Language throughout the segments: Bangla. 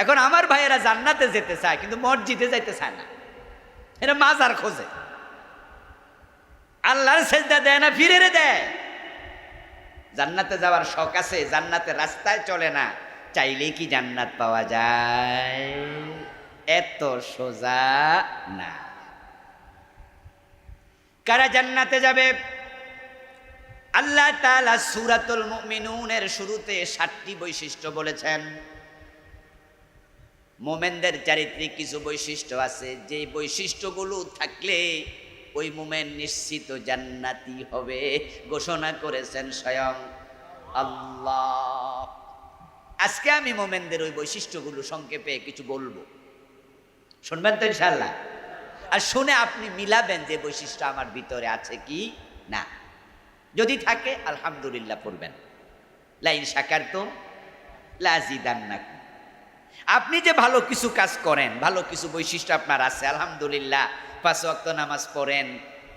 এখন আমার ভাইয়েরা জান্নাতে যেতে চায়, কিন্তু মসজিদে যাইতে চায় না। এরা মাজার খোঁজে। আল্লাহর সেজদা দেয় না ফিরে দেয়। জান্নাতে যাওয়ার শখ আছে জান্নাতে রাস্তায় চলে না চাইলে কি জান্নাত পাওয়া যায়? এত সোজা না। কারা জান্নাতে যাবে? আল্লাহ তাআলা সূরাতুল মুমিনুনের শুরুতে সাতটি বৈশিষ্ট্য বলেছেন। মোমেনদের চারিত্রিক কিছু বৈশিষ্ট্য আছে। যে বৈশিষ্ট্যগুলো থাকলে ওই মোমেন নিশ্চিত জান্নাতি হবে। ঘোষণা করেছেন স্বয়ং আল্লাহ। আজকে আমি মোমেনদের ওই বৈশিষ্ট্যগুলো সংক্ষেপে কিছু বলব। শুনবেন তো ইনশাল্লাহ আর শুনে আপনি মিলাবেন যে বৈশিষ্ট্য আমার ভিতরে আছে কি না। যদি থাকে, আলহামদুলিল্লাহ পড়বেন। লাইন সাকার তো লাজিদান্নাকুম আপনি যে ভালো কিছু কাজ করেন, ভালো কিছু বৈশিষ্ট্য আপনার আছে, আলহামদুলিল্লাহ। পাঁচ অক্ত নামাজ পড়েন,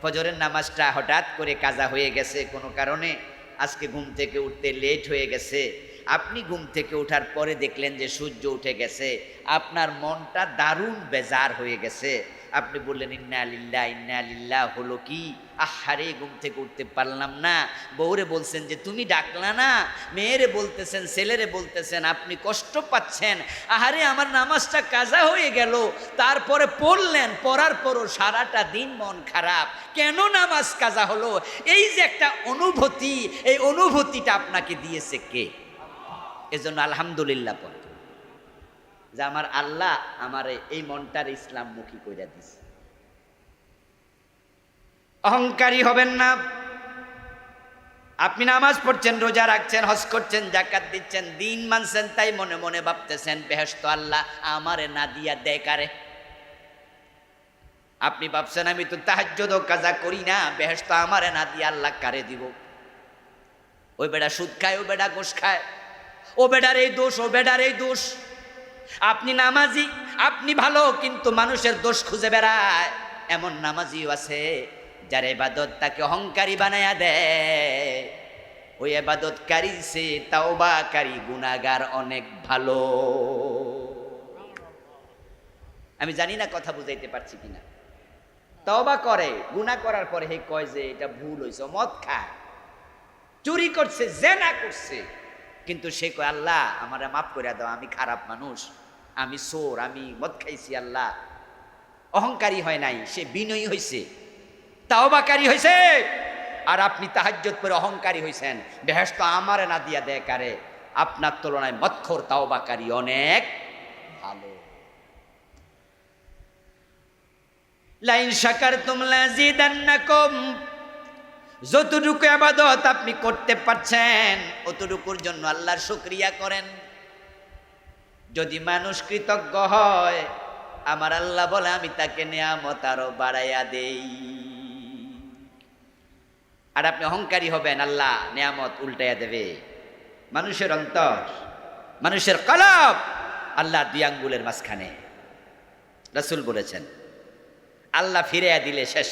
ফজরের নামাজটা হঠাৎ করে কাজা হয়ে গেছে কোনো কারণে, আজকে ঘুম থেকে উঠতে লেট হয়ে গেছে। আপনি ঘুম থেকে ওঠার পরে দেখলেন যে সূর্য উঠে গেছে, আপনার মনটা দারুণ বেজার হয়ে গেছে। আপনি বললেন, ইন্না আলিল্লাহ ইন্না হলো কি? আহারে, ঘুম থেকে উঠতে পারলাম না। বউরে বলছেন যে, তুমি ডাকলা না? মেয়েরে বলতেছেন, ছেলেরে বলতেছেন, আপনি কষ্ট পাচ্ছেন। আহারে, আমার নামাজটা কাজা হয়ে গেল। তারপরে পড়লেন, পড়ার পরও সারাটা দিন মন খারাপ। কেন নামাজ কাজা হলো? এই যে একটা অনুভূতি, এই অনুভূতিটা আপনাকে দিয়েছে কে? এজন্য আলহামদুলিল্লাহ পড়ে যে আমার আল্লাহ আমার এই মনটার ইসলাম মুখী কইরা দিছে। অহংকারী হবেন না। আপনি নামাজ পড়ছেন, রোজা রাখছেন, হজ করছেন জাকাত দিচ্ছেন, দিন মানছেন, তাই মনে মনে ভাবতেছেন বেহস্ত আল্লাহ আমারে না দিয়া দেয় কারে? আপনি ভাবছেন, আমি তো তাহাজ্জুদও কাজা করি না বেহস্ত আমারে না দিয়া আল্লাহ কারে দিব? ওই বেটা সুদ খায়, ও বেটা ঘুষ খায়। ও বেটার এই দোষ, ও বেটার এই দোষ। আপনি নামাজি, আপনি ভালো, কিন্তু মানুষের দোষ খুঁজে বেড়ায়। এমন নামাজিও আছে, যার এবাদত তাকে অহংকারী বানায়া দেয়। ওই এবাদতকারী, সে তাওবাকারী গুনাগার অনেক ভালো। আমি জানি না কথা বুঝাইতে পারছি কিনা। তওবা করে, গুনাহ করার পরে হে কয় যে, এটা ভুল হয়েছে মদ খায়। চুরি করছে, জেনা করছে। কিন্তু সে কয়, আল্লাহ, আমারে মাফ করে দাও, আমি খারাপ মানুষ। আমি সোর আমি মদ খাইছি, আল্লাহ। অহংকারী হয় নাই, সে বিনয়ী হয়েছে তাওবাকারী হয়েছে আর আপনি তাহাজ্জত করে অহংকারী হয়েছেন বেহেস্ত আমারে না দিয়া দেয় কারে? আপনার তুলনায় মৎখর তাওবাকারী অনেক ভালো। লাইন শাকার তুমলা জিদান্নাকুম যতটুকু আবাদত আপনি করতে পারছেন, অতটুকুর জন্য আল্লাহর শুক্রিয়া করেন। যদি মানুষ কৃতজ্ঞ হয়, আমার আল্লাহ বলে, আমি তাকে নিয়ামত আরও বাড়াইয়া দেই। আর আপনি অহংকারী হবেন, আল্লাহ নিয়ামত উল্টাইয়া দেবে। মানুষের অন্তর, মানুষের কলব আল্লাহ দুই আঙ্গুলের মাঝখানে। রসুল বলেছেন, আল্লাহ ফিরিয়া দিলে শেষ।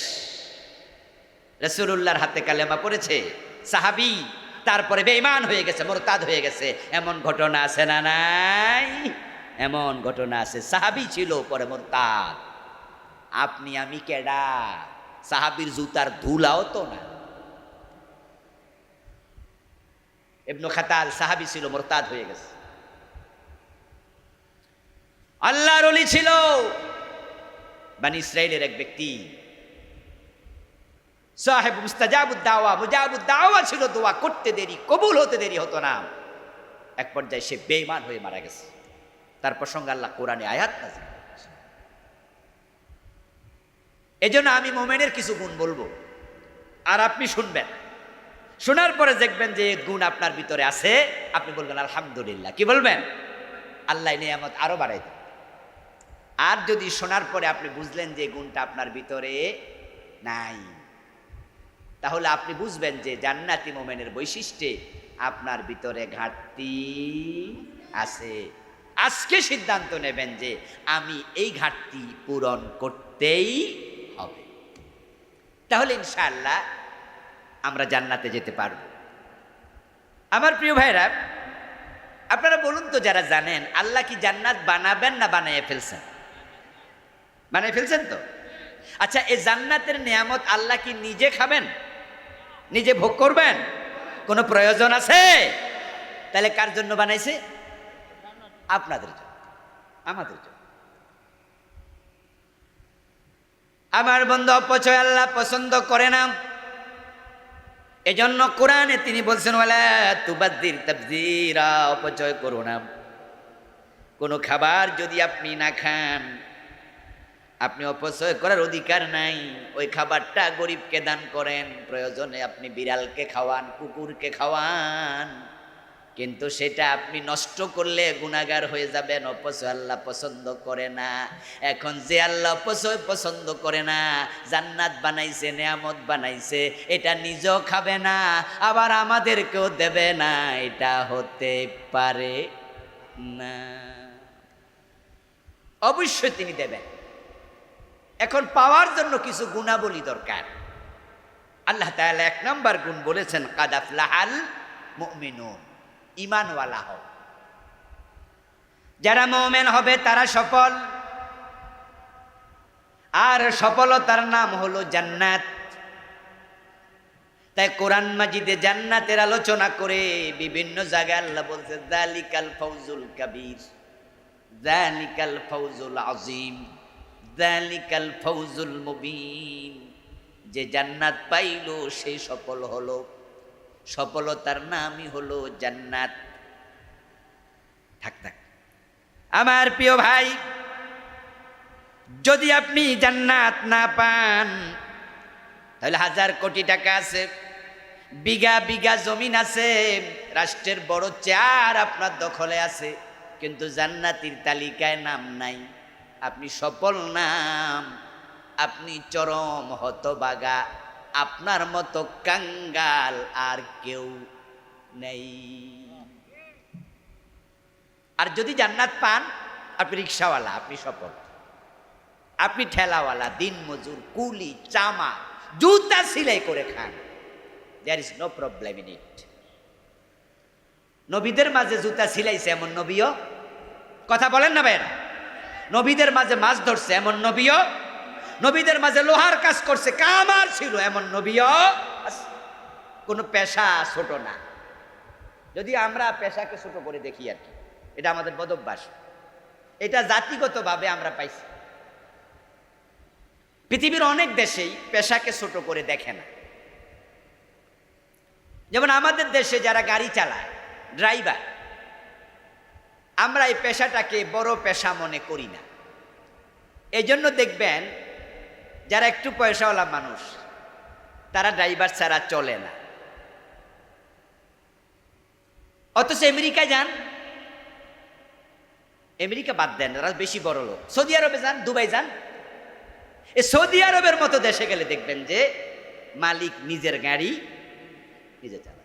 রসুল্লাহর হাতে কালেমা পড়েছে, সাহাবি তারপরে বেঈমান হয়ে গেছে, মোরতাদ হয়ে গেছে। এমন ঘটনা আছে না নাই? এমন ঘটনা আছে। সাহাবি ছিল পরে মোরতাদ। আপনি, আমি কেডা? সাহাবির জুতার ধুলাও তো না। ইবনু খাতাল, সাহাবি ছিল, মোরতাদ হয়ে গেছে। আল্লাহর ছিল। বানি ইসরায়েলের এক ব্যক্তি সাহেব মুস্তাজাবুদ্দাওয়া মুজাবুদ্দাওয়া ছিল দোয়া, করতে দেরি, কবুল হতে দেরি হতো না। এক পর্যায়ে সে বেইমান হয়ে মারা গেছে। তার প্রসঙ্গে আল্লাহ কোরআনে আয়াত নাজিল এজন্য আমি মোমেনের কিছু গুণ বলব। আর আপনি শুনবেন। শোনার পরে দেখবেন যে গুণ আপনার ভিতরে আছে। আপনি বলবেন, আলহামদুলিল্লাহ। কি বলবেন? আল্লাহ নিয়ামত আরও বাড়াই দেন আর যদি শোনার পরে আপনি বুঝলেন যে গুণটা আপনার ভিতরে নাই। তাহলে আপনি বুঝবেন যে জান্নাতি মোমেনের বৈশিষ্ট্যে আপনার ভিতরে ঘাটতি আছে। আজকে সিদ্ধান্ত নেবেন যে আমি এই ঘাটতি পূরণ করতেই হবে। তাহলে ইনশাআল্লাহ আমরা জান্নাতে যেতে পারব। আমার প্রিয় ভাইরা, আপনারা বলুন তো যারা জানেন, আল্লাহ কি জান্নাত বানাবেন না বানাইয়ে ফেলছেন? বানাই ফেলছেন তো? আচ্ছা এই জান্নাতের নিয়ামত আল্লাহ কি নিজে খাবেন? নিজে ভোগ করবেন? কোনো প্রয়োজন আছে? তাহলে কার জন্য বানাইছে? আপনাদের জন্য। আমাদের জন্য। আমার বন্ধু অপচয় আল্লাহ পছন্দ করে না। এজন্য কোরআনে তিনি বলছেন অপচয় করো না। কোনো খাবার যদি আপনি না খান আপনি অপচয় করার অধিকার নাই। ওই খাবারটা গরিবকে দান করেন, প্রয়োজনে আপনি বিড়ালকে খাওয়ান, কুকুরকে খাওয়ান। কিন্তু সেটা আপনি নষ্ট করলে গুণাগার হয়ে যাবেন, অপচয় আল্লাহ পছন্দ করে না। এখন যে আল্লাহ অপচয় পছন্দ করে না, জান্নাত বানাইছে, নেয়ামত বানাইছে, এটা নিজেও খাবে না, আবার আমাদেরকেও দেবে না, এটা হতে পারে না। অবশ্যই তিনি দেবেন। এখন পাওয়ার জন্য কিছু গুণাবলী দরকার। আল্লাহ তাআলা এক নম্বর গুণ বলেছেন কাদাফলাহাল মুমিনুন ইমানওয়ালা হও। যারা মোমেন হবে, তারা সফল। আর সফলতার নাম হলো জান্নাত। তাই কোরআন মাজিদে জান্নাতের আলোচনা করে বিভিন্ন জায়গায় আল্লাহ বলছে, জালিকাল ফৌজুল কাবির জালিকাল ফৌজুল আজিম জালিকাল ফৌজুল মুবিন। যে জান্নাত পাইল, সে সফল হলো। সফলতার নামই হলো জান্নাত। থাক থাক। আমার প্রিয় ভাই, যদি আপনি জান্নাত না পান, তাহলে হাজার কোটি টাকা আছে, বিঘা বিঘা জমিন আছে, রাষ্ট্রের বড় চেয়ার আপনার দখলে আছে, কিন্তু জান্নাতির তালিকায় নাম নাই। আপনি সফল নাম, আপনি চরম হতবাগা, আপনার মতো কাঙ্গাল আর কেউ নেই। আর যদি জান্নাত পান, আপনি রিক্সাওয়ালা, আপনি সফল। আপনি ঠেলাওয়ালা, দিন মজুর, কুলি, চামা, জুতা সিলাই করে খান। There is no problem in it নবীদের মাঝে জুতা সিলাইছে এমন নবীও? কথা বলেন না ভাইরা নবীদের মাঝে মাছ ধরছে এমন নবীও, নবীদের মাঝে লোহার কাজ করছে, কামার ছিল এমন নবীও। কোনো পেশা ছোট না। যদি আমরা পেশাকে ছোট করে দেখি আর কি, এটা আমাদের বদভ্যাস। এটা জাতিগতভাবে আমরা পাইছি। পৃথিবীর অনেক দেশেই পেশাকে ছোট করে দেখে না। যেমন আমাদের দেশে যারা গাড়ি চালায়, ড্রাইভার আমরা এই পেশাটাকে বড় পেশা মনে করি না। এই জন্য দেখবেন, যারা একটু পয়সাওয়ালা মানুষ, তারা ড্রাইভার ছাড়া চলে না। অথচ আমেরিকা যান, আমেরিকা বাদ দেন, তারা বেশি বড় লোক। সৌদি আরবে যান, দুবাই যান এ সৌদি আরবের মতো দেশে গেলে দেখবেন যে মালিক নিজের গাড়ি নিজে চালাচ্ছে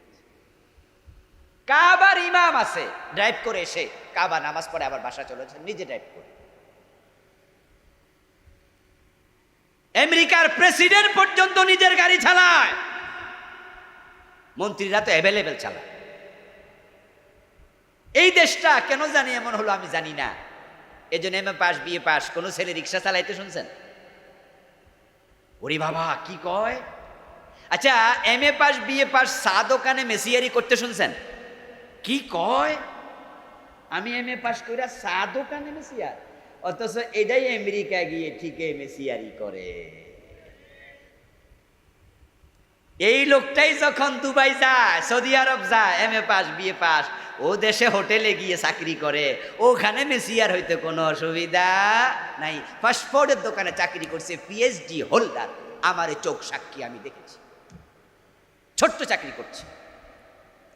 কাবার ইমাম আছে ড্রাইভ করে এসে কাবা নামাজ পড়ে আবার বাসা চলেছে নিজে ড্রাইভ করে। আমেরিকার প্রেসিডেন্ট পর্যন্ত নিজের গাড়ি চালায়। মন্ত্রীরা তো অ্যাভেলেবেল চালায়। এই দেশটা কেন জানি এমন হলো আমি জানি না। এই জন্য M A pass BA pass, কোনো ছেলে রিক্সা চালাইতে শুনছেন? ওরে বাবা, কি কয়? আচ্ছা M A pass BA pass চা দোকানে মেসিয়ারি করতে শুনছেন? কি কয়? আমি এম এ পাস করে চা দোকানে মেসিয়ার অথচ এটাই আমেরিকা গিয়ে ঠিকই মেসিয়ারি করে। এই লোকটাই যখন দুবাই যায়, সৌদি আরব যায়, M A pass BA pass ও দেশে হোটেলে গিয়ে চাকরি করে, ওখানে মেসিয়ার হইতে কোনো অসুবিধা নাই। পাসপোর্টের দোকানে চাকরি করছে পিএইচডি হোল্ডার আমার চোখ সাক্ষী আমি দেখেছি। ছোট্ট চাকরি করছে।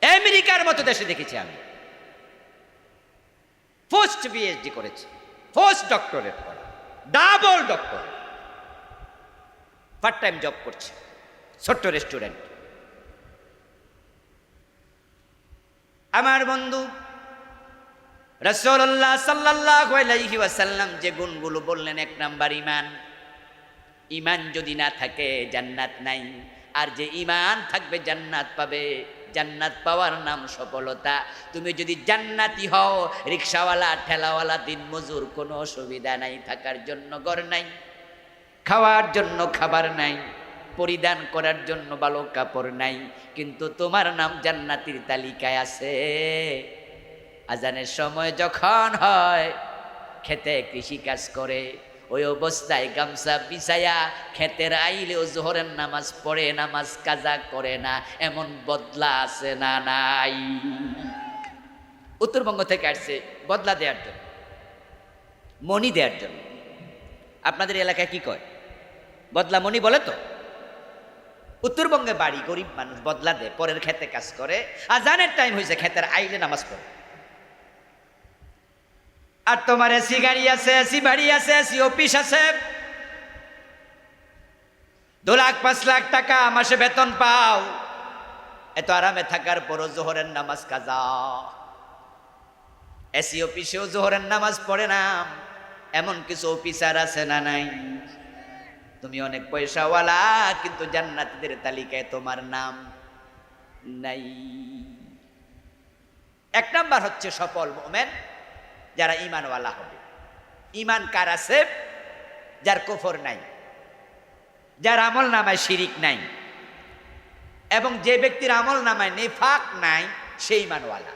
আমেরিকার মতো দেশে দেখেছি আমি। পোস্ট পিএইচডি করেছে। পোস্ট ডক্টরেট করে। Double doctor part time job করছে। ছোট্ট রেস্টুরেন্ট আমার বন্ধু রসল্লাহ সাল্লাহ ওয়াসাল্লাম যে গুণগুলো বললেন, এক নাম্বার ইমান ইমান যদি না থাকে, জান্নাত নাই। আর যে ইমান থাকবে, জান্নাত পাবে। জান্নাত পাওয়ার নাম সফলতা। তুমি যদি জান্নাতি হও, রিক্সাওয়ালা, ঠেলাওয়ালা, দিন মজুর, কোনো অসুবিধা নাই, থাকার জন্য ঘর নাই, খাওয়ার জন্য খাবার নাই, পরিধান করার জন্য ভালো কাপড় নাই, কিন্তু তোমার নাম জান্নাতির তালিকায় আছে। আজানের সময় যখন হয়, খেতে কৃষি কাজ করে ওই অবস্থায় গামছা বিছায়া খেতের আইলেও জোহরের নামাজ পড়ে, নামাজ কাজা করে না, এমন বদলা আছে না নাই? উত্তরবঙ্গ থেকে আসছে বদলা দেওয়ার জন্য মনি দেওয়ার জন্য। আপনাদের এলাকায় কি কয়? বদলা মনি বলে তো? উত্তরবঙ্গে বাড়ি গরিব মানুষ বদলা দেয়, পরের খেতে কাজ করে, আর জানের টাইম হয়েছে খেতের আইলে নামাজ পড়ে। আর তোমার এসি গাড়ি আছে, এসি বাড়ি আছে, এসি অফিস আছে। দু লাখ, পাঁচ লাখ টাকা মাসে বেতন পাও। এত আরামে থাকার পরও জোহরের নামাজ কাজা। এসি অফিসেও জোহরের নামাজ পড়ে না। এমন কিছু অফিসার আছে না নাই? তুমি অনেক পয়সাওয়ালা, কিন্তু জান্নাতীদের তালিকায় তোমার নাম নাই। এক নাম্বার হচ্ছে সফল মোমেন। যারা ইমানওয়ালা হবে। ইমান কার আছে? যার কুফর নাই। যার আমল নামায় শিরিক নাই। এবং যে ব্যক্তির আমল নামায় নেফাক নাই সেই ইমানওয়ালা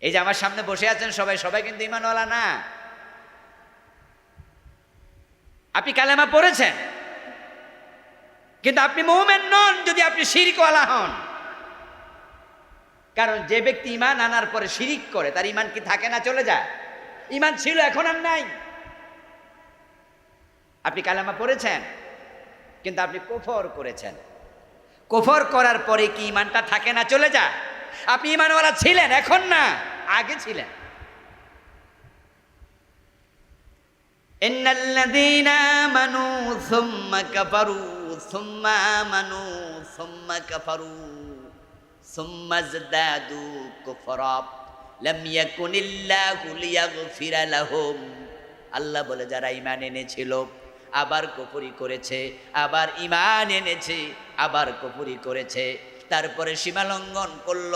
এই যে আমার সামনে বসে আছেন সবাই সবাই কিন্তু ইমানওয়ালা না। আপনি কালেমা পড়েছেন? কিন্তু আপনি মৌমেন নন যদি আপনি শিরিকওয়ালা হন। কারণ যে ব্যক্তি ইমান আনার পরে শিরিক করে, তার ইমান কি থাকে না চলে যায়? ইমান ছিল, এখন আর নাই। আপনি কালামা পড়েছেন, কিন্তু আপনি কোফর করেছেন। কোফর করার পরে কি ইমানটা থাকে না চলে যায়? আপনি ইমানওয়ালা ছিলেন, এখন না, আগে ছিলেন। মানু সোম্মা কাপারু সুম্মা মানু সোম্মা কাপারু সুম্মাজদাদু কুফরাব লাম ইয়াকুনিল্লাহু লিয়াগফিরা লাহুম। আল্লাহ বলে, যারা ইমান এনেছিল, আবার কপুরি করেছে, আবার ইমান এনেছে, আবার কপুরি করেছে। তারপরে সীমালঙ্ঘন করল,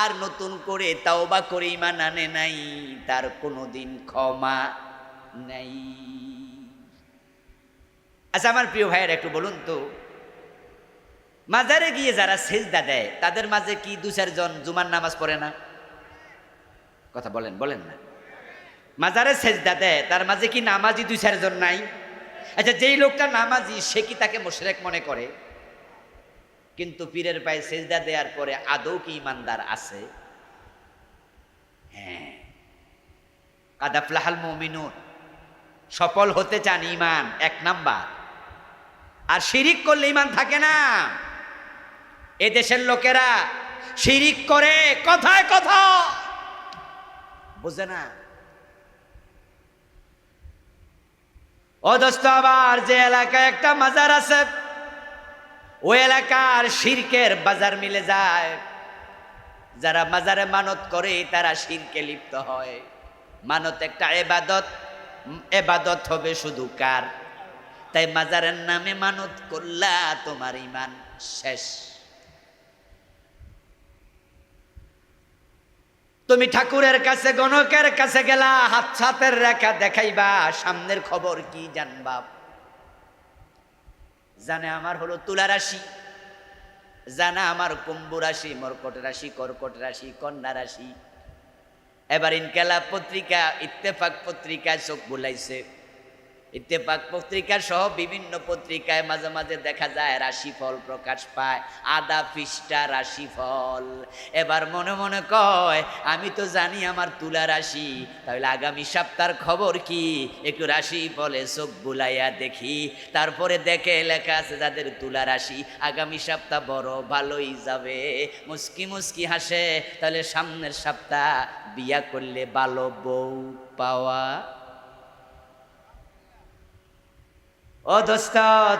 আর নতুন করে তাও বা করে ইমান আনে নাই, তার কোনো দিন ক্ষমা নাই। আচ্ছা আমার প্রিয় ভাইয়ের, একটু বলুন তো মাজারে গিয়ে যারা সেজদা দেয়, তাদের মাঝে কি দু চারজন জুমার নামাজ পড়ে না? কথা বলেন বলেন না। মাজারে সেজদা দেয়, তার মাঝে কি নামাজি দুই চারজন নাই? আচ্ছা যেই লোকটা নামাজি, সে কি তাকে মোশরেক মনে করে? কিন্তু পীরের পায়ে সেজদা দেওয়ার পরে আদৌ কি ইমানদার আছে? হ্যাঁ। কাদা কাদাফলাহাল মমিনুন। সফল হতে চান ইমান, এক নাম্বার। আর শিরিক করলে ইমান থাকে না। এ দেশের লোকেরা শিরিক করে কথায় কথা। বুঝে না? অদস্ত আবার যে এলাকায় একটা মাজার আছে, ওই এলাকার শিরকের বাজার মিলে যায়। যারা মাজারে মানত করে, তারা শিরকে লিপ্ত হয়। মানত একটা এবাদত এবাদত হবে শুধু কার? তাই মাজারের নামে মানত করলা, তোমার ইমান শেষ। তুমি ঠাকুরের কাছে, গণকের কাছে গেলা, হাত ছাতের রেখা দেখাইবা, সামনের খবর কি জানবা? জানে আমার হলো তুলা রাশি, জানা আমার কুম্ভ রাশি, মর্কট রাশি, কর্কট রাশি, কন্যা রাশি। এবার ইনকেলা পত্রিকা, ইত্তেফাক পত্রিকা চোখ বুলাইছে। ইত্তেফাক পত্রিকা সহ বিভিন্ন পত্রিকায় মাঝে মাঝে দেখা যায় রাশিফল প্রকাশ পায় আদা পৃষ্ঠা রাশিফল। এবার মনে মনে কয়, আমি তো জানি আমার তুলা রাশি, তাহলে আগামী সপ্তাহের খবর কি? একটু রাশি ফলে চোখ বুলাইয়া দেখি, তারপরে দেখে লেখা আছে যাদের তুলা রাশি, আগামী সপ্তাহ বড় ভালোই যাবে। মুস্কি মুস্কি হাসে, তাহলে সামনের সপ্তাহ বিয়া করলে ভালো বউ পাওয়া ও দোস্ত,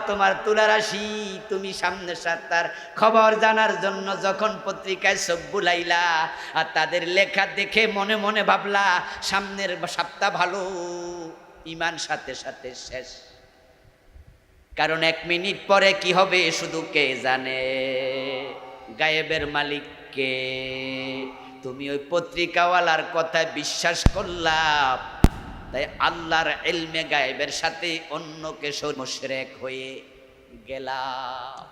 তোমার তুলা রাশি তুমি সামনের সপ্তাহ খবর জানার জন্য যখন পত্রিকায় সব বুলাইলা আর তাদের লেখা দেখে মনে মনে ভাবলা, সামনের সপ্তাহ ভালো ইমান সাথে সাথে শেষ। কারণ এক মিনিট পরে কি হবে শুধু কে জানে? গায়েবের মালিককে তুমি ওই পত্রিকাওয়ালার কথায় বিশ্বাস করলাম তাই আল্লাহর এলমে গায়েবের সাথে অন্য অন্যকে মুশরেক হয়ে গেলাম।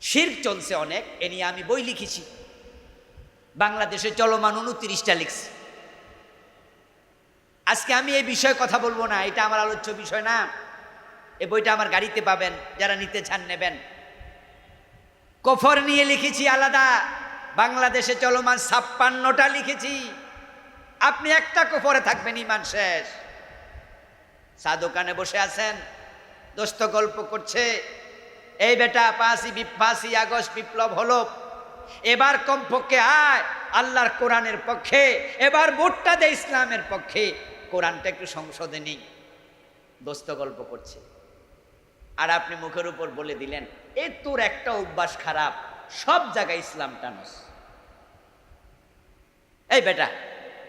শির চলছে অনেক, এ নিয়ে আমি বই লিখেছি। বাংলাদেশে চলমান উনত্রিশটা লিখছি। আজকে আমি এই বিষয়ে কথা বলব না, এটা আমার আলোচ্য বিষয় না। এই বইটা আমার গাড়িতে পাবেন, যারা নিতে চান নেবেন। কফর নিয়ে লিখেছি আলাদা, বাংলাদেশে চলমান ছাপ্পান্নটা লিখেছি। আপনি একটা কফরে থাকবেন ইমান শেষ। চা দোকানে বসে আছেন, দোস্ত গল্প করছে, এই বেটা, পাঁচই পাঁচই আগস্ট বিপ্লব হলো। এবার কমপক্ষে আয়, আল্লাহর কোরআনের পক্ষে। এবার ভোটটা দে ইসলামের পক্ষে। কোরআনটা একটু সংসদে নেই। দোস্ত গল্প করছে। আর আপনি মুখের উপর বলে দিলেন, এ তোর একটা অভ্যাস খারাপ, সব জায়গায় ইসলাম টানস। এই বেটা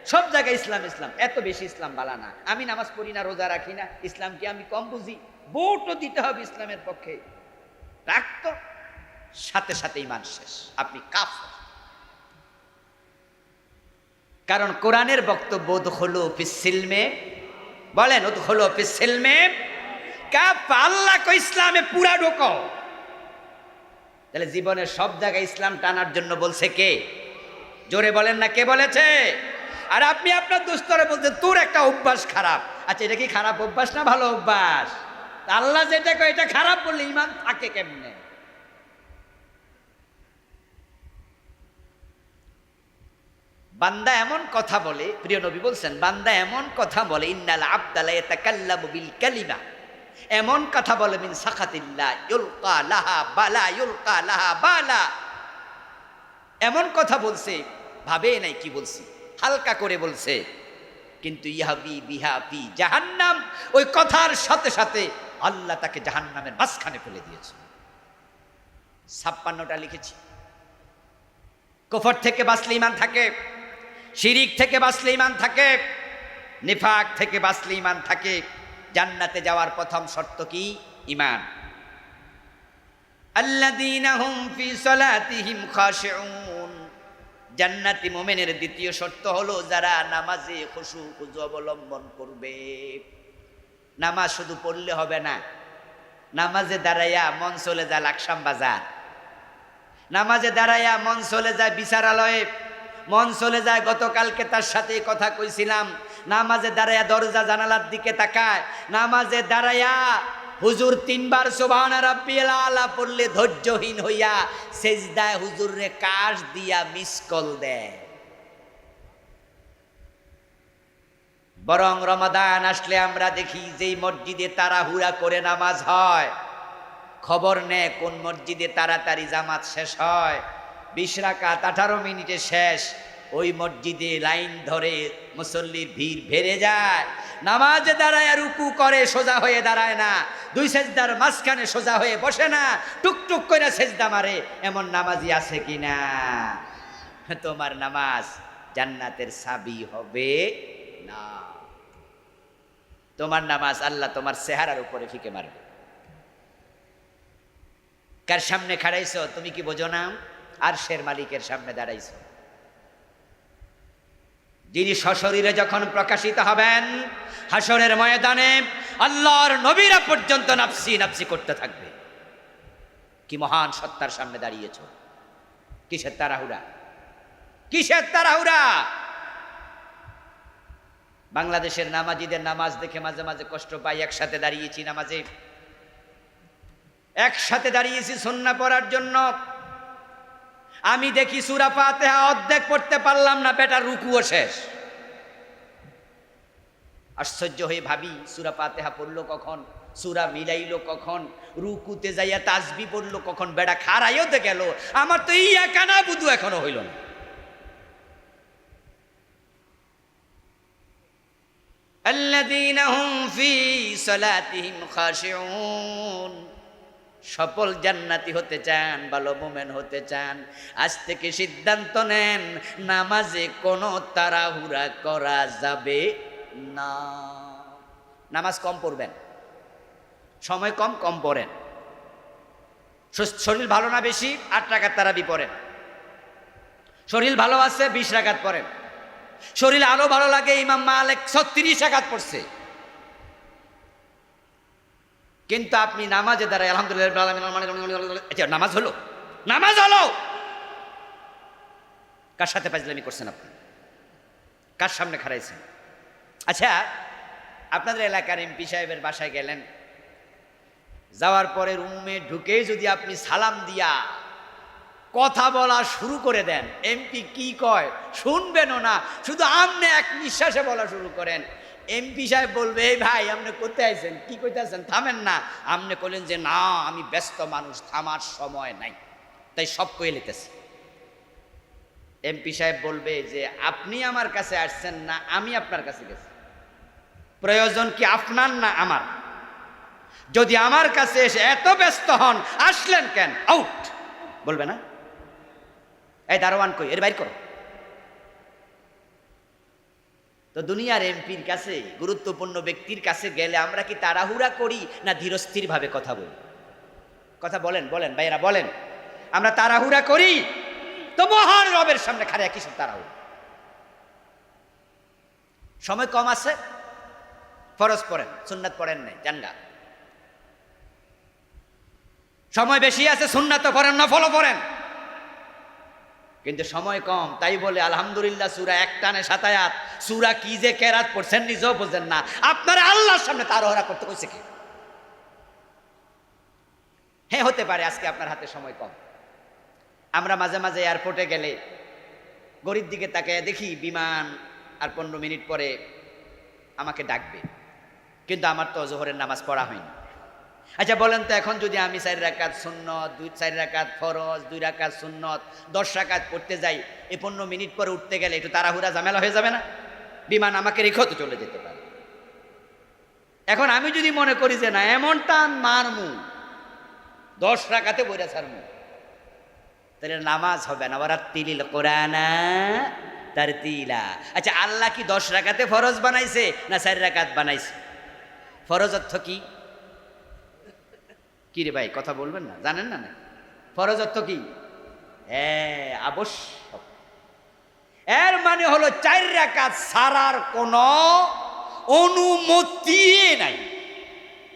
সব জায়গায় ইসলাম ইসলাম। এত বেশি ইসলাম বালা না। আমি নামাজ পড়ি না, রোজা রাখি না। ইসলাম কি আমি কম বুঝি। ভোটও দিতে হবে ইসলামের পক্ষে। রাখতো সাথে সাথে ইমান শেষ। আপনি কাফ কারণ কোরআনের বক্তব্য হলো সিলমে, বলেন হলো সিলমে, কাফ আল্লাহ ইসলামে পুরা ঢোকো তাহলে জীবনের সব জায়গায় ইসলাম টানার জন্য বলছে কে? জোরে বলেন না, কে বলেছে? আর আপনি আপনার দুস্তরে বলছেন তোর একটা অভ্যাস খারাপ। আচ্ছা এটা কি খারাপ অভ্যাস না ভালো অভ্যাস? আল্লাহ যেটা কয়, এটা খারাপ বললে ইমান থাকে কেমনে? বান্দা এমন কথা বলে, প্রিয় নবী বলছেন, বান্দা এমন কথা বলে, ইন্নাল আবদালা ইয়াতাকাল্লামু বিল কালিমা। এমন কথা বলে, মিন সাখাতিল্লাহ ইউলকা লাহা বালা, ইউলকা লাহা বালা। এমন কথা বলছে, ভাবে নাই কি বলছি। হালকা করে বলছে, কিন্তু ইহাবি বিহাবি জাহান্নাম, ওই কথার সাথে সাথে আল্লাহ তাকে জাহান্নামের মাঝখানে ফেলে দিয়েছে। ছাপ্পান্নটা লিখেছি। কোফর থেকে বাঁচলে ইমান থাকে, শিরিক থেকে বাঁচলে ইমান থাকে, নিফাক থেকে বাঁচলে ইমান থাকে। জান্নাতে যাওয়ার প্রথম শর্ত কি? ইমান আল্লাযীনা জান্নাতি মোমেনের দ্বিতীয় শর্ত হলো যারা নামাজে খুশু, খুজু অবলম্বন করবে। নামাজ শুধু পড়লে হবে না, নামাজে দাঁড়াইয়া মন চলে যায় লাকসাম বাজার। নামাজে দাঁড়াইয়া মন চলে যায় বিচারালয়ে। মন চলে যায়, গতকালকে তার সাথে কথা কইছিলাম, নামাজে দাঁড়াইয়া দরজা জানালার দিকে তাকায়। নামাজে দাঁড়াইয়া হুজুর তিনবার সুবহান রাব্বিয়াল আলা পড়লে ধৈর্যহীন হইয়া সেজদায় হুজুররে কাশ দিয়া মিস কল দেয়। বরং রমাদান আসলে আমরা দেখি যেই মসজিদে তাড়াহুড়া করে নামাজ হয়, খবর নেয় কোন মসজিদে তাড়াতাড়ি জামাত শেষ হয়, বিশ রাকাত আঠারো মিনিটে শেষ ওই মসজিদে লাইন ধরে মুসল্লির ভিড় ভেড়ে যায়। নামাজে দাঁড়ায়, রুকু করে, সোজা হয়ে দাঁড়ায় না। দুই সেজদার মাঝখানে সোজা হয়ে বসে না। টুকটুক করে সেজদা মারে, এমন নামাজি আছে কি না তোমার নামাজ জান্নাতের সাবি হবে না। তোমার নামাজ আল্লাহ তোমার চেহারার উপরে ফিকে মারবে। কার সামনে খাড়াইছ, তুমি কি বোঝো না? আর শের মালিকের সামনে দাঁড়াইছ। যিনি সশরীরে যখন প্রকাশিত হবেন হাসরের ময়দানে আল্লাহর নবীরা পর্যন্ত নাফসি নাফসি করতে থাকবে। কি মহান সত্তার সামনে দাঁড়িয়েছ। কিসের তাড়াহুড়া? কিসের তারাহুরা বাংলাদেশের নামাজিদের নামাজ দেখে মাঝে মাঝে কষ্ট পাই, একসাথে দাঁড়িয়েছি নামাজে। একসাথে দাঁড়িয়েছি সন্না পড়ার জন্য। আমি দেখি সুরা ফাতেহা অর্ধেক পড়তে পারলাম না বেটা রুকুও শেষ আশ্চর্য হয়ে ভাবি সুরা ফাতেহা পড়লো কখন সুরা মিলাইলো কখন রুকুতে যাইয়া তাসবি পড়লো কখন বেটা খারাইও তো গেল আমার তো ইয়া কানা বুধু এখনো হইল না الذين هم في صلاتهم خاشعون সফল জান্নাতি হতে চান, ভালো মোমেন হতে চান, আজ থেকে সিদ্ধান্ত নেন, নামাজে কোনো তাড়াহুড়া করা যাবে না। নামাজ কম পড়বেন, সময় কম কম পড়েন। শরীর ভালো না বেশি, আট রাকাত তারাবি পড়েন। শরীর ভালো আছে, বিশ রাকাত পড়েন। শরীর আরও ভালো লাগে, ইমাম মালিক ছত্রিশ রাকাত পড়ছে। কিন্তু আপনি নামাজে দাঁড়ায় আলহামদুলিল্লাহ আচ্ছা, নামাজ হলো? নামাজ হলো! কার সাথে পাজলামি করছেন আপনি? কার সামনে খারাইছেন আচ্ছা আপনাদের এলাকার এমপি সাহেবের বাসায় গেলেন। যাওয়ার পরে রুমে ঢুকে যদি আপনি সালাম দিয়া কথা বলা শুরু করে দেন এমপি কি কয়? শুনবেনও না শুধু আমনে এক নিঃশ্বাসে বলা শুরু করেন। এমপি সাহেব বলবে, এই ভাই, আপনি কোথায় আছেন? কি কইতেছেন থামেন না। আপনি বললেন যে, না, আমি ব্যস্ত মানুষ, থামার সময় নাই। তাই সব কয়ে লিতেছি এমপি সাহেব বলবে যে, আপনি আমার কাছে আসছেন না, আমি আপনার কাছে গেছি। প্রয়োজন কি আপনার না আমার? যদি আমার কাছে এসে এত ব্যস্ত হন, আসলেন কেন? আউট! বলবে না? এই দারোয়ান কই? এর বাইর করো। তো দুনিয়ার এমপির কাছে, গুরুত্বপূর্ণ ব্যক্তির কাছে গেলে আমরা কি তাড়াহুড়া করি না ধীরস্থির ভাবে কথা বলি? কথা বলেন বলেন, ভাইয়েরা, বলেন। আমরা তাড়াহুড়া করি, তো মহান রবের সামনে খারে কিসের তাড়াহুড়া। সময় কম আছে, ফরজ পড়েন, সুন্নাত পড়েন নাই জানগা সময় বেশি আছে সুন্নাত পড়েন না ফলো পড়েন। কিন্তু সময় কম, তাই বলে আলহামদুলিল্লাহ সুরা এক টানে সাতায়াত সুরা কি যে কেরাত পড়ছেন নিজেও বোঝেন না। আপনারা আল্লাহর সামনে তারহরা করতে কইছে কি? হ্যাঁ হতে পারে, আজকে আপনার হাতে সময় কম। আমরা মাঝে মাঝে এয়ারপোর্টে গেলে গরিব দিকে তাকে দেখি বিমান আর পনেরো মিনিট পরে আমাকে ডাকবে। কিন্তু আমার তো জোহরের নামাজ পড়া হয়নি। আচ্ছা বলেন তো, এখন যদি আমি চার রাকাত সুন্নত, দুই চার রাকাত ফরজ, দুই রাকাত সুন্নত, দশ রাকাত পড়তে যাই এই পনেরো মিনিট পরে উঠতে গেলে একটু তাড়াহুড়া ঝামেলা হয়ে যাবে না? বিমান আমাকে রেখেও তো চলে যেতে পারে। এখন আমি যদি মনে করি যে না, এমন টান মারমু, দশ রাকাতে বইরা ছাড়মু, তাহলে নামাজ হবে না। ওরা তিলিল কোরআনা তার তিলা আচ্ছা আল্লাহ কি দশ রাকাতে ফরজ বানাইছে না চার রাকাত বানাইছে? ফরজ অর্থ কি? কি রে ভাই, কথা বলবেন না? জানেন না না ফরজ অর্থ কি? হ্যাঁ আবশ্যক। এর মানে হলো চার রাকাত সারার কোন অনুমতি নাই।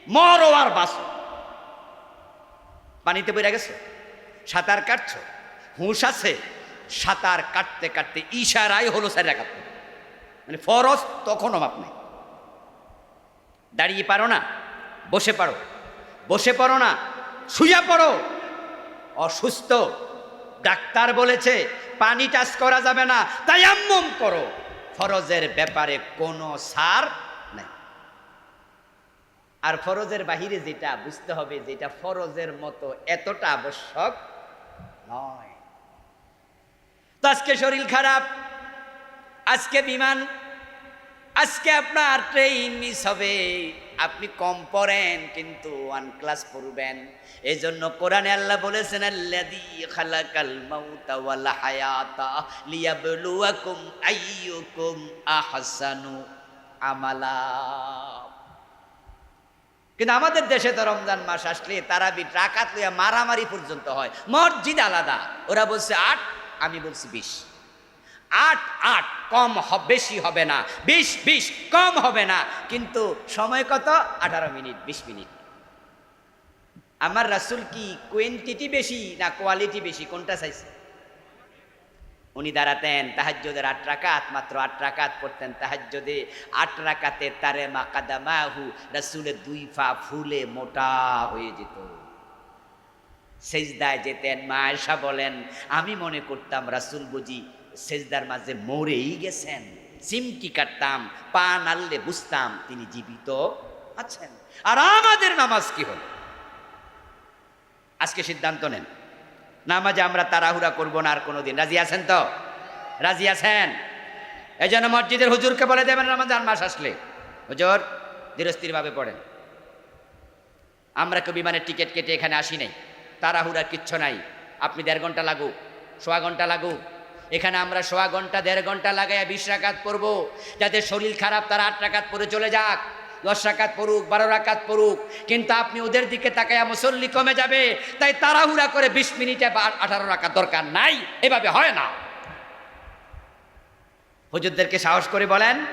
মরো আর বাসো। পানিতে বইরা গেছো? সাঁতার কাটছো? হুঁশ আছে? সাঁতার কাটতে কাটতে ইশারাই হলো চার রাকাত। মানে ফরজ তখনও মাপ নেই। দাঁড়িয়ে পারো না? বসে পারো। বসে পড়ো না শুয়ে পড়ো। অসুস্থ, ডাক্তার বলেছে, পানি টাচ করা যাবে না তাই আম্মম করো। ফরজের ব্যাপারে কোনো সার নাই। আর ফরজের বাহিরে যেটা, বুঝতে হবে যেটা ফরজের মতো এতটা আবশ্যক নয়। তো আজকে শরীর খারাপ, আজকে বিমান, আজকে আপনার ট্রেন মিস হবে। আপনি কম পড়েন, কিন্তু ওয়ান ক্লাস পড়বেন। এই জন্য কোরআনে আল্লাহ বলেছেন আহসানু আমালা। কিন্তু আমাদের দেশে তো রমজান মাস আসলে তারা বি টাকাত লইয়া মারামারি পর্যন্ত হয়, মসজিদ আলাদা। ওরা বলছে আট, আমি বলছি বিশ। আট আট, কম বেশি হবে না। বিশ বিশ, কম হবে না। কিন্তু সময় কত? আঠারো মিনিট, বিশ মিনিট। আমার রাসুল কি কোয়েন্টিটি বেশি না কোয়ালিটি বেশি? কোনটা চাইছে? উনি দাঁড়াতেন তাহাজ্যদের আট রাকাত, মাত্র আট রাকাত পড়তেন। তাহাজ্যদে আট রাকাতে তারে মাকাদামাহু রাসুলের দুই ফা ফুলে মোটা হয়ে যেত। সেজদায় যেতেন, মা আয়সা বলেন, আমি মনে করতাম রাসুল বুঝি সেজদার মাঝে মরেই গেছেন। চিমটি কাটতাম, পা নাড়লে বুঝতাম তিনি জীবিত আছেন। আর আমাদের নামাজ কি হল? আজকে সিদ্ধান্ত নেন। নামাজে আমরা তাড়াহুড়া করব না আর কোনোদিন। রাজি আছেন তো? রাজি আছেন? এই জন্য মসজিদের হুজুরকে বলে দেবেন, রমজান মাস আসলে। হুজুর ধীরস্থিরভাবে পড়েন। আমরা কেউ বিমানের টিকিট কেটে এখানে আসি নাই। তাড়াহুড়ার কিচ্ছু নাই। আপনি দেড় ঘণ্টা লাগুক, সোয়া ঘণ্টা লাগুক এখানে আমরা সোয়া ঘণ্টা, দেড় ঘণ্টা লাগাইয়া বিশ রাকাত পড়ব। যাদের শরীর খারাপ, তারা আট রাকাত পরে চলে যাক। দশ রাকাত পড়ুক, বারো রাকাত পড়ুক। কিন্তু আপনি ওদের দিকে তাকায়া মুসল্লি কমে যাবে। তাই তাড়াহুড়া করে বিশ মিনিটে বা আঠারো রাকাত দরকার নাই। এভাবে হয় না। হুজুরদেরকে সাহস করে বলেন,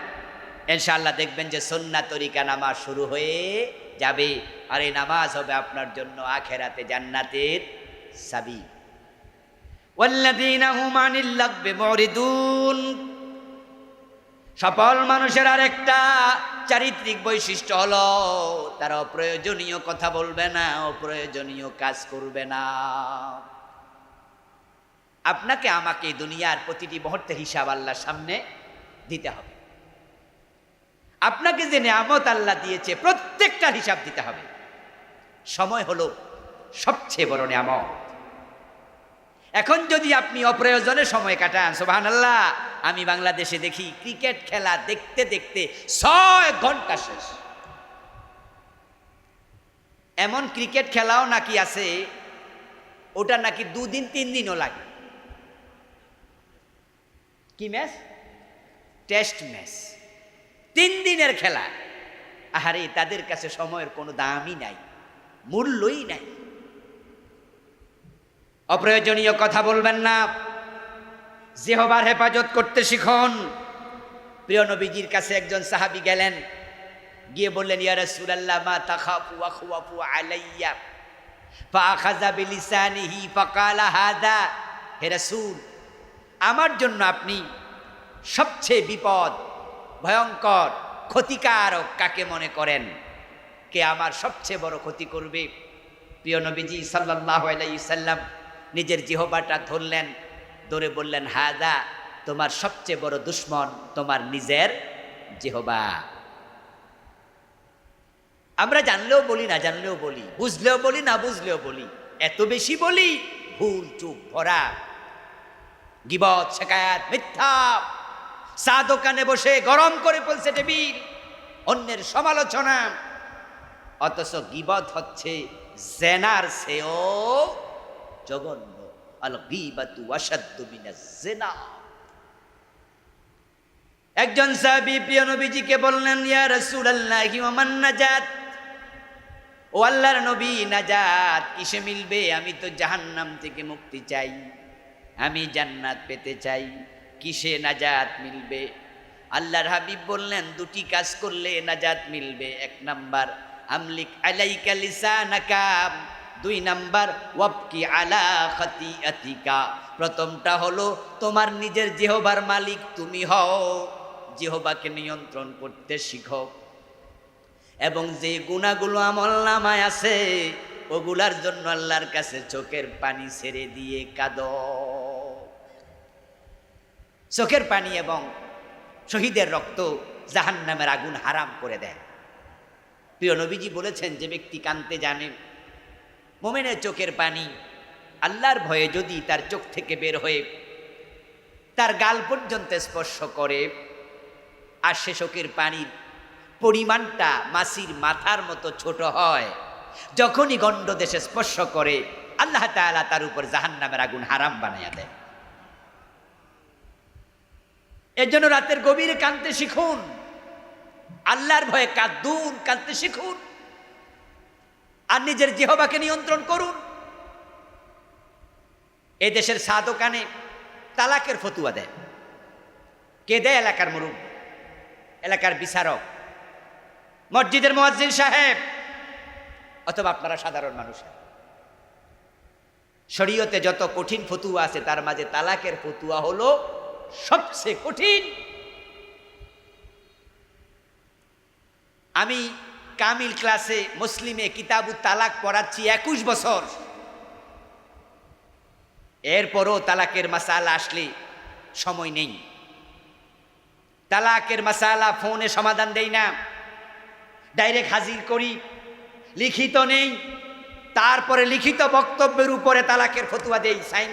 ইনশাআল্লাহ দেখবেন যে সন্না তরিকা নামাজ শুরু হয়ে যাবে। আর এই নামাজ হবে আপনার জন্য আখেরাতে জান্নাতের সাবি সফল মানুষের আরেকটা চারিত্রিক বৈশিষ্ট্য হলো, তারা অপ্রয়োজনীয় কথা বলবে না, অপ্রয়োজনীয় কাজ করবে না। আপনাকে আমাকে দুনিয়ার প্রতিটি মুহূর্তে হিসাব আল্লাহর সামনে দিতে হবে। আপনাকে যে নিয়ামত আল্লাহ দিয়েছে, প্রত্যেকটা হিসাব দিতে হবে। সময় হলো সবচেয়ে বড় নিয়ামত। এখন যদি আপনি অপ্রয়োজনে সময় কাটান সোহান আল্লাহ আমি বাংলাদেশে দেখি ক্রিকেট খেলা দেখতে দেখতে ছয় ঘণ্টা শেষ। এমন ক্রিকেট খেলাও নাকি আছে, ওটা নাকি দুদিন তিন দিনও লাগে। কি ম্যাচ? Test match. তিন দিনের খেলা। আহারে, তাদের কাছে সময়ের কোনো দামই নাই, মূল্যই নাই। অপ্রয়োজনীয় কথা বলবেন না। জেহবার হেফাজত করতে শিখন। প্রিয় নবীজির কাছে একজন সাহাবি গেলেন। গিয়ে বললেন, ইয়া রাসূলুল্লাহ, মা তাখাফু ওয়া আলাইয়া। বিলিসানিহি ফাকালা হে রাসূল, আমার জন্য আপনি সবচেয়ে বিপদ, ভয়ঙ্কর, ক্ষতিকারক কাকে মনে করেন? কে আমার সবচেয়ে বড় ক্ষতি করবে? প্রিয় নবীজি সাল্লাল্লাহু আলাইহি সাল্লাম নিজের জিহবাটা ধরলেন, ধরে বললেন, হাদা, তোমার সবচেয়ে বড় দুশ্মন তোমার নিজের জিহবা। আমরা জানলেও বলি, না জানলেও বলি, বুঝলেও বলি, না বুঝলেও বলি, এত বেশি বলি, ভুল, চুপ, ভরা। গিবত, শেখায়াত, মিথ্যা। চা দোকানে বসে গরম করে ফেলছে টেবিল, অন্যের সমালোচনা। অথচ গিবত হচ্ছে জেনার সেও জঘন্য। একজন সাহাবী প্রিয় নবীজিকে বললেন, ইয়া রাসূলুল্লাহি নাজাত? ও আল্লাহর নবী, নাজাত। কিসে মিলবে? আমি তো জাহান্নাম থেকে মুক্তি চাই। আমি জান্নাত পেতে চাই। কিসে নাজাত মিলবে? আল্লাহর হাবিব বললেন, দুটি কাজ করলে নাজাত মিলবে। এক নাম্বার, আমলিক আলাইকা লিসানাকা। দুই নাম্বার, ওয়াবকি আলা খাতিয়াতিকা। প্রথমটা হলো, তোমার নিজের জেহবার মালিক তুমি হও, জেহবাকে নিয়ন্ত্রণ করতে শিখো। এবং যে গুণাগুলো আমল নামায় আছে, ওগুলার জন্য আল্লাহর কাছে চোখের পানি ছেড়ে দিয়ে কাঁদ। চোখের পানি এবং শহীদের রক্ত জাহান নামের আগুন হারাম করে দেয়। প্রিয় নবীজি বলেছেন, যে ব্যক্তি কানতে জানেন মোমেনের চোখের পানি, আল্লাহর ভয়ে যদি তার চোখ থেকে বের হয়ে তার গাল পর্যন্ত স্পর্শ করে, আর সে চোখের পানির পরিমাণটা মাসির মাথার মতো ছোট হয়, যখনই গণ্ড দেশে স্পর্শ করে, আল্লাহ তাআলা তার উপর জাহান নামের আগুন হারাম বানাইয়া দেয়। এর জন্য রাতের গভীরে কাঁদতে শিখুন, আল্লাহর ভয়ে কাঁদুন কাঁদতে শিখুন। আর নিজের জিহবাকে নিয়ন্ত্রণ করুন। এ দেশের চা দোকানে তালাকের ফতুয়া দেয়। কে দেয় এলাকার মুরুব এলাকার বিচারক। মসজিদের মোয়াজ্জিন সাহেব। অথবা আপনারা সাধারণ মানুষ শরীয়তে যত কঠিন ফতুয়া আছে, তার মাঝে তালাকের ফতুয়া হলো সবচেয়ে কঠিন। আমি কামিল ক্লাসে মুসলিমে কিতাবু তালাক পড়াচ্ছি একুশ বছর। এরপরও তালাকের মাসালা আসলে সময় নেই। তালাকের মাসালা ফোনে সমাধান দেই না। ডাইরেক্ট হাজির করি, লিখিত নেই। তারপরে লিখিত বক্তব্যের উপরে তালাকের ফতুয়া দেই, সাইন